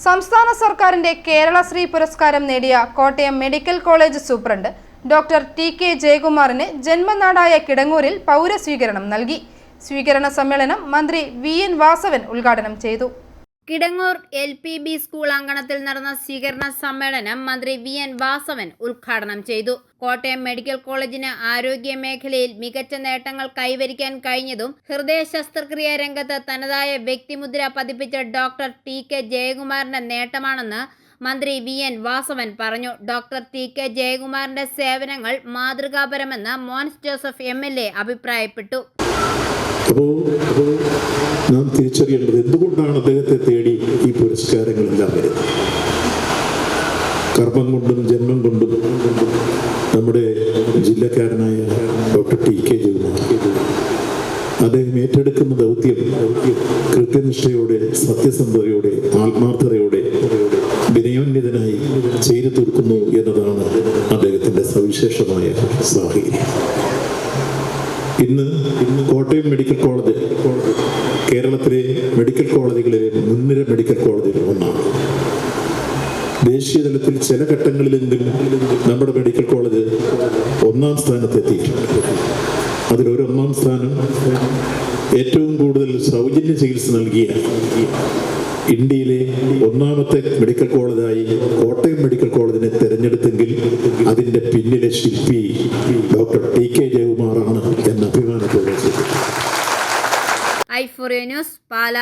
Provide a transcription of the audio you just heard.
സംസ്ഥാന സർക്കാരിന്റെ കേരള ശ്രീ പുരസ്കാരം നേടിയ Kottayam medical college superintendent doctor T K ജയകുമാറിന് ജന്മനാടായ കിടങ്ങൂരിൽ പൗരസ്വീകരണം നൽകി. സ്വീകരണ സമ്മേളനം മന്ത്രി വി എൻ വാസവൻ ഉദ്ഘാടനം ചെയ്തു. Kidangoor L P B school അങ്കണത്തിൽ നടന്ന സ്വീകരണ സമ്മേളനം മന്ത്രി വി എൻ വാസവൻ ഉദ്ഘാടനം ചെയ്തു. കോട്ടയം മെഡിക്കൽ കോളേജിന് ആരോഗ്യ മേഖലയിൽ മികച്ച നേട്ടങ്ങൾ കൈവരിക്കാൻ കഴിഞ്ഞതും ഹൃദയ ശസ്ത്രക്രിയ രംഗത്ത് തനതായ വ്യക്തിമുദ്ര പതിപ്പിച്ച ഡോക്ടർ ടി കെ ജയകുമാറിന്റെ നേട്ടമാണെന്ന് മന്ത്രി വി എൻ വാസവൻ പറഞ്ഞു. ഡോക്ടർ ടി കെ ജയകുമാറിന്റെ സേവനങ്ങൾ മാതൃകാപരമെന്ന് Mons Joseph M L A അഭിപ്രായപ്പെട്ടു. അപ്പോൾ അപ്പോൾ നാം തിരിച്ചറിയേണ്ടത് എന്തുകൊണ്ടാണ് അദ്ദേഹത്തെ തേടി ഈ പുരസ്കാരങ്ങളെല്ലാം വരുന്നത്? കർമ്മം കൊണ്ടും ജന്മം കൊണ്ടും നമ്മുടെ ജില്ലക്കാരനായ ഡോക്ടർ ടി കെ ജഗന്നാഥ് അദ്ദേഹം ഏറ്റെടുക്കുന്ന ദൗത്യം കൃത്യനിഷ്ഠയോടെ സത്യസന്ധതയോടെ ആത്മാർത്ഥതയോടെ വിനയോന്യതനായി ചെയ്തു തീർക്കുന്നു എന്നതാണ് അദ്ദേഹത്തിന്റെ സവിശേഷമായ സാഹചര്യം. ഇന്ന് ഇന്ന് കോട്ടയം മെഡിക്കൽ കോളേജ് കേരളത്തിലെ മെഡിക്കൽ കോളേജുകളിൽ മുൻനിര മെഡിക്കൽ കോളേജുകൾ ഒന്നാണ്. ദേശീയ തലത്തിൽ ചില ഘട്ടങ്ങളിലെങ്കിലും നമ്മുടെ മെഡിക്കൽ കോളേജ് ഒന്നാം സ്ഥാനത്തെത്തിയിട്ടുണ്ട് അതിലൊരു ഒന്നാം സ്ഥാനം ഏറ്റവും കൂടുതൽ സൗജന്യ ചികിത്സ നൽകിയ ഇന്ത്യയിലെ ഒന്നാമത്തെ മെഡിക്കൽ കോളേജായി കോട്ടയം മെഡിക്കൽ കോളേജിനെ തെരഞ്ഞെടുത്തെങ്കിൽ പിന്നിലെ ശില്പി ഡോക്ടർ ടി കെ ജയകുമാറാണ് എന്ന അഭിമാനത്തോടെ. I four news Pala.